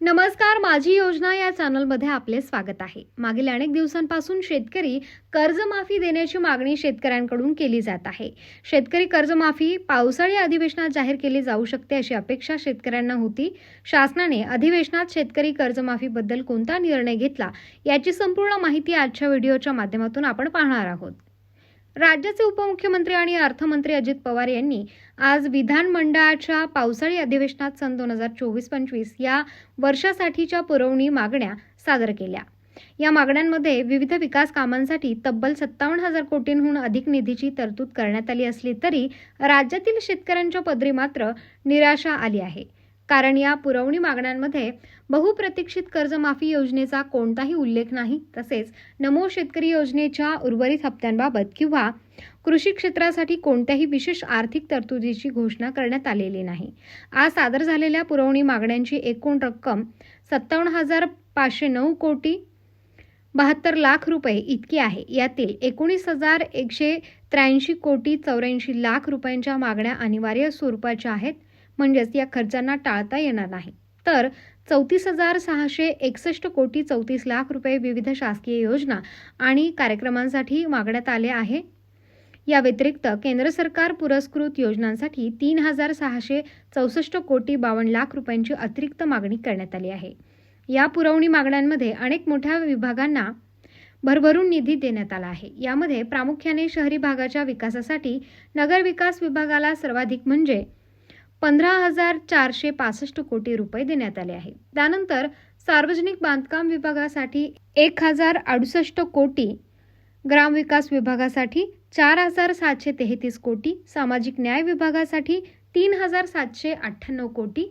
नमस्कार माझी योजना या चॅनलमध्ये आपले स्वागत आहे. मागील अनेक दिवसांपासून शेतकरी कर्जमाफी देण्याची मागणी शेतकऱ्यांकडून केली जात आहे. शेतकरी कर्जमाफी पावसाळी अधिवेशनात जाहीर केली जाऊ शकते अशी अपेक्षा शेतकऱ्यांना होती. शासनाने अधिवेशनात शेतकरी कर्जमाफीबद्दल कोणता निर्णय घेतला याची संपूर्ण माहिती आजच्या व्हिडिओच्या माध्यमातून आपण पाहणार आहोत. राज्याचे उपमुख्यमंत्री आणि अर्थमंत्री अजित पवार यांनी आज विधानमंडळाच्या पावसाळी अधिवेशनात सन दोन हजार चोवीस पंचवीस या वर्षासाठीच्या पुरवणी मागण्या सादर केल्या. या मागण्यांमध्ये विविध विकास कामांसाठी तब्बल सत्तावन्न हजार कोटींहून अधिक निधीची तरतूद करण्यात आली असली तरी राज्यातील शेतकऱ्यांच्या पदरी मात्र निराशा आली आहे. कारण या पुरवणी मागण्यांमध्ये बहुप्रतीक्षित कर्जमाफी योजनेचा कोणताही उल्लेख नाही तसेच नमो शेतकरी योजनेच्या उर्वरित हप्त्यांबाबत किंवा कृषी क्षेत्रासाठी कोणत्याही विशेष आर्थिक तरतुदीची घोषणा करण्यात आलेली नाही. आज सादर झालेल्या पुरवणी मागण्यांची एकूण रक्कम सत्तावन्न हजार पाचशे नऊ कोटी बहात्तर लाख रुपये इतकी आहे. यातील एकोणीस हजार एकशे त्र्याऐंशी कोटी चौऱ्याऐंशी लाख रुपयांच्या मागण्या अनिवार्य स्वरूपाच्या आहेत. म्हणजेच या खर्चांना टाळता येणार नाही. तर चौतीस हजार सहाशे एकसष्ट कोटी चौतीस लाख रुपये विविध शासकीय योजना आणि कार्यक्रमांसाठी मागण्यात आले आहे. या व्यतिरिक्त केंद्र सरकार पुरस्कृत योजनांसाठी तीन हजार सहाशे चौसष्ट कोटी बावन्न लाख रुपयांची अतिरिक्त मागणी करण्यात आली आहे. या पुरवणी मागण्यांमध्ये अनेक मोठ्या विभागांना भरभरून निधी देण्यात आला आहे. यामध्ये प्रामुख्याने शहरी भागाच्या विकासासाठी नगर विकास विभागाला सर्वाधिक म्हणजे पंधरा हजार चारशे पासष्ट कोटी रुपये देण्यात आले आहे. त्यानंतर सार्वजनिक बांधकाम विभागासाठी एक हजार अडुसष्ट कोटी ग्रामविकास विभागासाठी चार हजार सातशे तेहतीस कोटी सामाजिक न्याय विभागासाठी तीन हजार सातशे अठ्ठ्याण्णव कोटी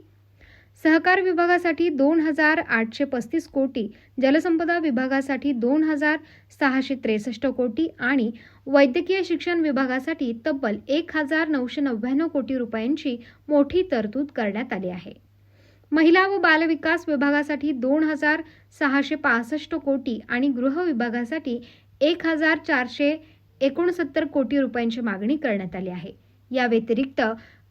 सहकार विभागासाठी दोन हजार आठशे पस्तीस कोटी जलसंपदा विभागासाठी दोन हजार सहाशे त्रेसष्ट कोटी आणि वैद्यकीय शिक्षण विभागासाठी तब्बल एक हजार नऊशे नव्याण्णव कोटी रुपयांची मोठी तरतूद करण्यात आली आहे. महिला व बालविकास विभागासाठी दोन हजार सहाशे पासष्ट कोटी आणि गृह विभागासाठी एक हजार चारशे एकोणसत्तर कोटी रुपयांची मागणी करण्यात आली आहे. या व्यतिरिक्त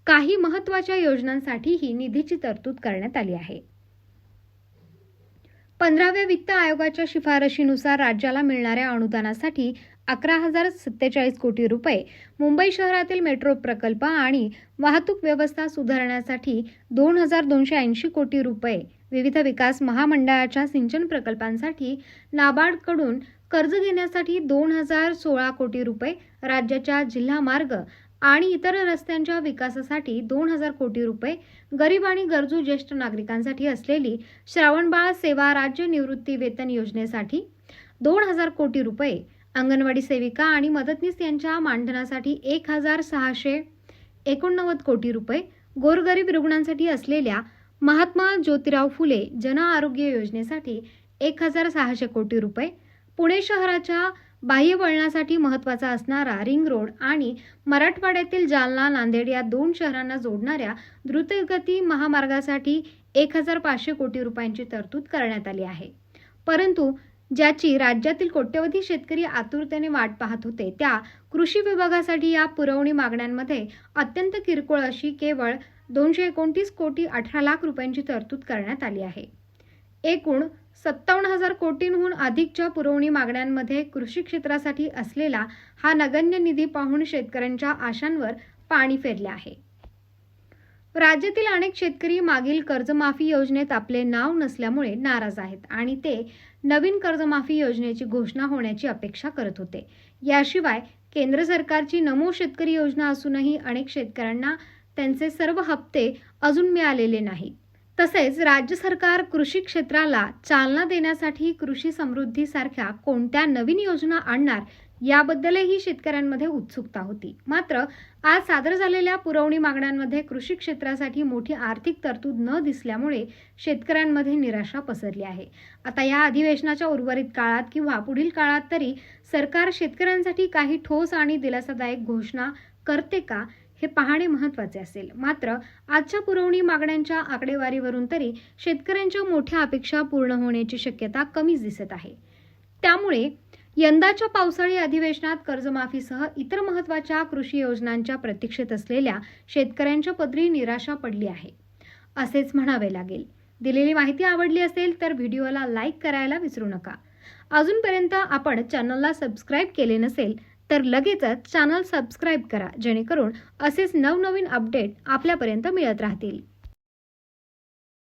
काही महत्त्वाच्या योजनांसाठीही निधीची तरतूद करण्यात आली आहे. पंधराव्या वित्त आयोगाच्या शिफारशीनुसार राज्याला मिळणाऱ्या अनुदानासाठी अकरा हजार सत्तेचाळीस कोटी रुपये मुंबई शहरातील मेट्रो प्रकल्प आणि वाहतूक व्यवस्था सुधारण्यासाठी दोन हजार दोनशे ऐंशी कोटी रुपये विविध विकास महामंडळाच्या सिंचन प्रकल्पांसाठी नाबार्डकडून कर्ज घेण्यासाठी दोन हजार सोळा कोटी रुपये राज्याच्या जिल्हा मार्ग आणि इतर रस्त्यांच्या विकासासाठी दोन हजार कोटी रुपये गरीब आणि गरजू ज्येष्ठ नागरिकांसाठी असलेली श्रावणबाळ सेवा राज्य निवृत्ती वेतन योजनेसाठी दोन हजार कोटी रुपये अंगणवाडी सेविका आणि मदतनीस यांच्या मानधनासाठी एक हजार सहाशे एकोणनव्वद कोटी रुपये गोरगरीब रुग्णांसाठी असलेल्या महात्मा ज्योतिराव फुले जन आरोग्य योजनेसाठी एक हजार सहाशे कोटी रुपये पुणे शहराच्या बाह्य वळणासाठी महत्त्वाचा असणारा रिंग रोड आणि मराठवाड्यातील जालना नांदेड या दोन शहरांना जोडणाऱ्या द्रुतगती महामार्गासाठी एक हजार पाचशे कोटी रुपयांची तरतूद करण्यात आली आहे. परंतु ज्याची राज्यातील कोट्यवधी शेतकरी आतुरतेने वाट पाहत होते त्या कृषी विभागासाठी या पुरवणी मागण्यांमध्ये अत्यंत किरकोळ अशी केवळ दोनशे एकोणतीस कोटी अठरा लाख रुपयांची तरतूद करण्यात आली आहे. एकूण सत्तावन्न हजार कोटींहून अधिकच्या पुरवणी मागण्यांमध्ये कृषी क्षेत्रासाठी असलेला हा नगण्य निधी पाहून शेतकऱ्यांच्या आशांवर पाणी फेरले आहे. राज्यातील अनेक शेतकरी मागील कर्जमाफी योजनेत आपले नाव नसल्यामुळे नाराज आहेत आणि ते नवीन कर्जमाफी योजनेची घोषणा होण्याची अपेक्षा करत होते. याशिवाय केंद्र सरकारची नमो शेतकरी योजना असूनही अनेक शेतकऱ्यांना त्यांचे सर्व हप्ते अजून मिळालेले नाहीत. तसेच राज्य सरकार कृषी क्षेत्राला चालना देण्यासाठी कृषी समृद्धी सारख्या कोणत्या नवीन योजना आणणार याबद्दलही शेतकऱ्यांमध्ये उत्सुकता होती. मात्र आज सादर झालेल्या पुरवणी मागण्यांमध्ये कृषी क्षेत्रासाठी मोठी आर्थिक तरतूद न दिसल्यामुळे शेतकऱ्यांमध्ये निराशा पसरली आहे. आता या अधिवेशनाच्या उर्वरित काळात किंवा पुढील काळात तरी सरकार शेतकऱ्यांसाठी काही ठोस आणि दिलासादायक घोषणा करते का? हे पाहणे महत्त्वाचे असेल. मात्र आजच्या पुरवणी मागण्यांच्या आकडेवारीवरून तरी शेतकऱ्यांच्या मोठ्या अपेक्षा पूर्ण होण्याची शक्यता कमीच दिसत आहे. त्यामुळे यंदाच्या पावसाळी अधिवेशनात कर्जमाफीसह इतर महत्त्वाच्या कृषी योजनांच्या प्रतीक्षेत असलेल्या शेतकऱ्यांच्या पदरी निराशा पडली आहे. असेच म्हणावे लागेल. दिलेली माहिती आवडली असेल तर व्हिडिओला लाईक करायला विसरू नका. अजूनपर्यंत आपण चॅनलला सबस्क्राईब केले नसेल तर लगेचच चॅनल सबस्क्राईब करा जेणेकरून असेच नवनवीन अपडेट आपल्यापर्यंत मिळत राहतील.